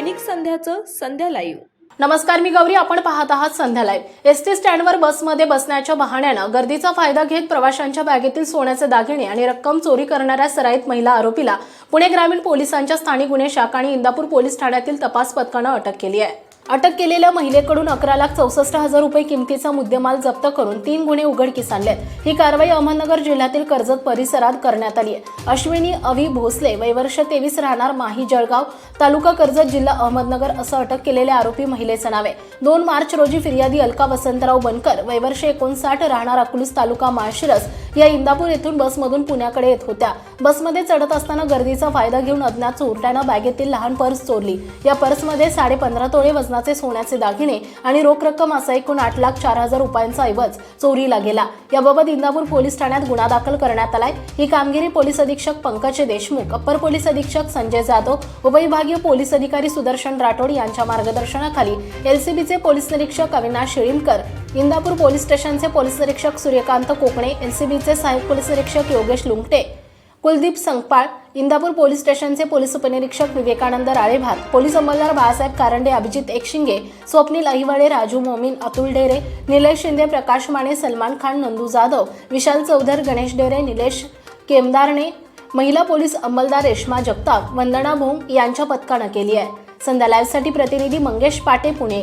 दैनिक संध्याचं संध्या live. नमस्कार मी गौरी. आपण पाहत आहात संध्या लाईव्ह. एस टी स्टँडवर बसमध्ये बसण्याच्या बहाण्यानं गर्दीचा फायदा घेत प्रवाशांच्या बॅगेतील सोन्याचे दागिने आणि रक्कम चोरी करणाऱ्या सराईत महिला आरोपीला पुणे ग्रामीण पोलिसांच्या स्थानिक गुन्हे शाखा आणि इंदापूर पोलीस ठाण्यातील तपास पथकानं अटक केली आहे. अटक केलेल्या महिलेकडून अकरा लाख चौसष्ट हजार रुपये किमतीचा मुद्देमाल जप्त करून तीन गुन्हे उघडकीस आणलेत. ही कारवाई अहमदनगर जिल्ह्यातील कर्जत परिसरात करण्यात आली आहे. अश्विनी अवी भोसले वैवर्ष तेवीस राहणार माही जळगाव तालुका कर्जत जिल्हा अहमदनगर असं अटक केलेल्या आरोपी महिलेचं नाव आहे. दोन मार्च रोजी फिर्यादी अलका वसंतराव बनकर वैवर्ष एकोणसाठ राहणार अकलूस तालुका माळशिरस या इंदापूर येथून बसमधून पुण्याकडे येत होत्या. बसमध्ये चढत असताना गर्दीचा फायदा घेऊन अज्ञात चोरट्यानं बॅगेतील लहान पर्स चोरली. या पर्समध्ये साडे पंधरा तोळे वजनाचे सोन्याचे दागिने आणि रोख रक्कम असा एकूण आठ लाख चार हजार रुपयांचा ऐवज चोरीला गेला. याबाबत इंदापूर पोलीस ठाण्यात गुन्हा दाखल करण्यात आलाय. ही कामगिरी पोलीस अधीक्षक पंकज देशमुख अप्पर पोलीस अधीक्षक संजय जाधव उपविभागीय पोलीस अधिकारी सुदर्शन राठोड यांच्या मार्गदर्शनाखाली एलसीबीचे पोलीस निरीक्षक अविनाश शिळीमकर इंदापूर पोलीस स्टेशनचे पोलीस निरीक्षक सूर्यकांत कोकणे एलसीबीचे सहाय्यक पोलीस निरीक्षक योगेश लुंगटे कुलदीप संगपाळ इंदापूर पोलीस स्टेशनचे पोलीस उपनिरीक्षक विवेकानंद राळेभात पोलीस अंमलदार बाळासाहेब कारंडे अभिजित एकशिंगे स्वप्नील अहिवाळे राजू मोमीन अतुल डेरे निलेश शिंदे प्रकाश माने सलमान खान नंदू जाधव विशाल चौधर गणेश डेरे निलेश केमदारणे महिला पोलीस अंमलदार रेश्मा जगताप वंदना भोंग यांच्या पथकानं केली आहे. संध्या लाईव्हसाठी प्रतिनिधी मंगेश पाटे पुणे.